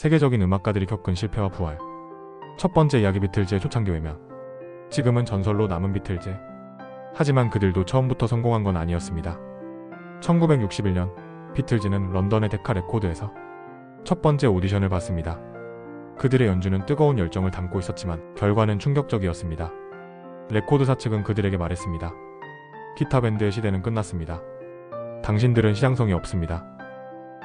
세계적인 음악가들이 겪은 실패와 부활. 첫 번째 이야기 비틀즈의 초창기 외면. 지금은 전설로 남은 비틀즈. 하지만 그들도 처음부터 성공한 건 아니었습니다. 1961년 비틀즈는 런던의 데카 레코드에서 첫 번째 오디션을 받습니다. 그들의 연주는 뜨거운 열정을 담고 있었지만 결과는 충격적이었습니다. 레코드사 측은 그들에게 말했습니다. 기타 밴드의 시대는 끝났습니다. 당신들은 시장성이 없습니다.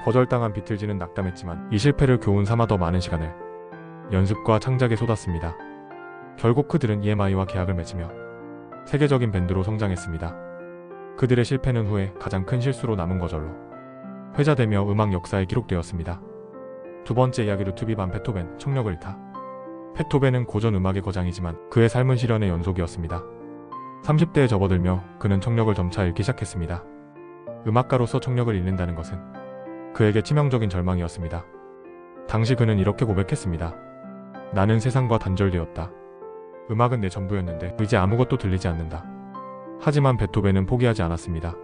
거절당한 비틀즈는 낙담했지만 이 실패를 교훈 삼아 더 많은 시간을 연습과 창작에 쏟았습니다. 결국 그들은 EMI와 계약을 맺으며 세계적인 밴드로 성장했습니다. 그들의 실패는 후에 가장 큰 실수로 남은 거절로 회자되며 음악 역사에 기록되었습니다. 두 번째 이야기로 투비반 베토벤 청력을 잃다. 베토벤은 고전 음악의 거장이지만 그의 삶은 시련의 연속이었습니다. 30대에 접어들며 그는 청력을 점차 잃기 시작했습니다. 음악가로서 청력을 잃는다는 것은 그에게 치명적인 절망이었습니다. 당시 그는 이렇게 고백했습니다. 나는 세상과 단절되었다. 음악은 내 전부였는데 이제 아무것도 들리지 않는다. 하지만 베토벤은 포기하지 않았습니다.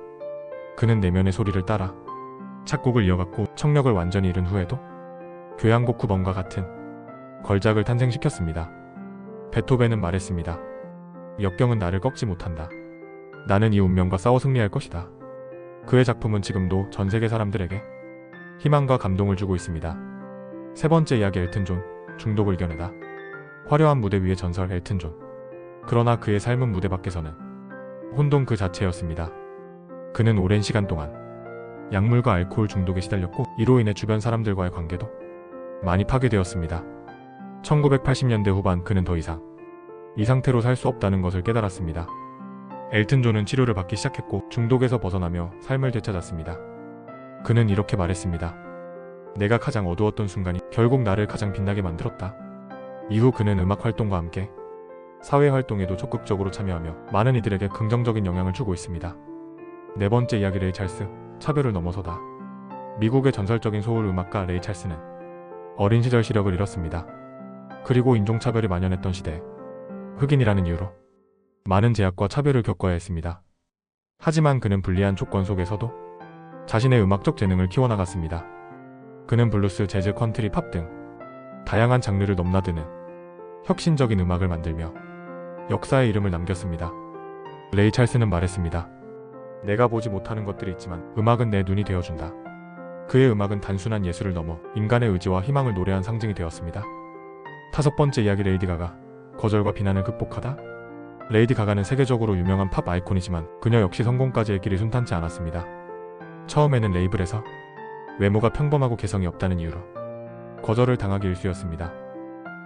그는 내면의 소리를 따라 작곡을 이어갔고 청력을 완전히 잃은 후에도 교향곡 9번과 같은 걸작을 탄생시켰습니다. 베토벤은 말했습니다. 역경은 나를 꺾지 못한다. 나는 이 운명과 싸워 승리할 것이다. 그의 작품은 지금도 전 세계 사람들에게 희망과 감동을 주고 있습니다. 세 번째 이야기 엘튼 존, 중독을 이겨내다. 화려한 무대 위의 전설 엘튼 존. 그러나 그의 삶은 무대 밖에서는 혼돈 그 자체였습니다. 그는 오랜 시간 동안 약물과 알코올 중독에 시달렸고 이로 인해 주변 사람들과의 관계도 많이 파괴되었습니다. 1980년대 후반 그는 더 이상 이 상태로 살 수 없다는 것을 깨달았습니다. 엘튼 존은 치료를 받기 시작했고 중독에서 벗어나며 삶을 되찾았습니다. 그는 이렇게 말했습니다. 내가 가장 어두웠던 순간이 결국 나를 가장 빛나게 만들었다. 이후 그는 음악 활동과 함께 사회 활동에도 적극적으로 참여하며 많은 이들에게 긍정적인 영향을 주고 있습니다. 네 번째 이야기 레이 찰스, 차별을 넘어서다. 미국의 전설적인 소울 음악가 레이 찰스는 어린 시절 시력을 잃었습니다. 그리고 인종차별이 만연했던 시대에 흑인이라는 이유로 많은 제약과 차별을 겪어야 했습니다. 하지만 그는 불리한 조건 속에서도 자신의 음악적 재능을 키워나갔습니다. 그는 블루스, 재즈, 컨트리, 팝 등 다양한 장르를 넘나드는 혁신적인 음악을 만들며 역사의 이름을 남겼습니다. 레이 찰스는 말했습니다. 내가 보지 못하는 것들이 있지만 음악은 내 눈이 되어준다. 그의 음악은 단순한 예술을 넘어 인간의 의지와 희망을 노래한 상징이 되었습니다. 다섯 번째 이야기 레이디 가가 거절과 비난을 극복하다. 레이디 가가는 세계적으로 유명한 팝 아이콘이지만 그녀 역시 성공까지의 길이 순탄치 않았습니다. 처음에는 레이블에서 외모가 평범하고 개성이 없다는 이유로 거절을 당하기 일쑤였습니다.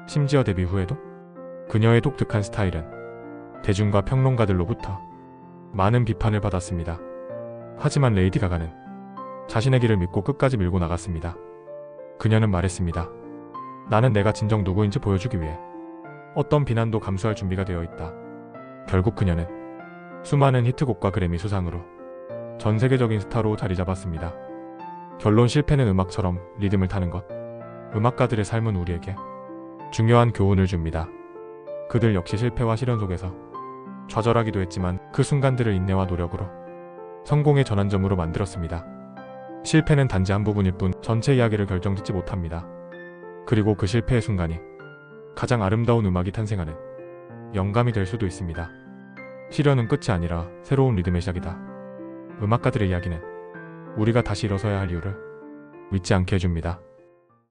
심지어 데뷔 후에도 그녀의 독특한 스타일은 대중과 평론가들로부터 많은 비판을 받았습니다. 하지만 레이디 가가는 자신의 길을 믿고 끝까지 밀고 나갔습니다. 그녀는 말했습니다. 나는 내가 진정 누구인지 보여주기 위해 어떤 비난도 감수할 준비가 되어 있다. 결국 그녀는 수많은 히트곡과 그래미 수상으로 전 세계적인 스타로 자리 잡았습니다. 결론 실패는 음악처럼 리듬을 타는 것. 음악가들의 삶은 우리에게 중요한 교훈을 줍니다. 그들 역시 실패와 시련 속에서 좌절하기도 했지만 그 순간들을 인내와 노력으로 성공의 전환점으로 만들었습니다. 실패는 단지 한 부분일 뿐 전체 이야기를 결정짓지 못합니다. 그리고 그 실패의 순간이 가장 아름다운 음악이 탄생하는 영감이 될 수도 있습니다. 시련은 끝이 아니라 새로운 리듬의 시작이다. 음악가들의 이야기는 우리가 다시 일어서야 할 이유를 잊지 않게 해줍니다.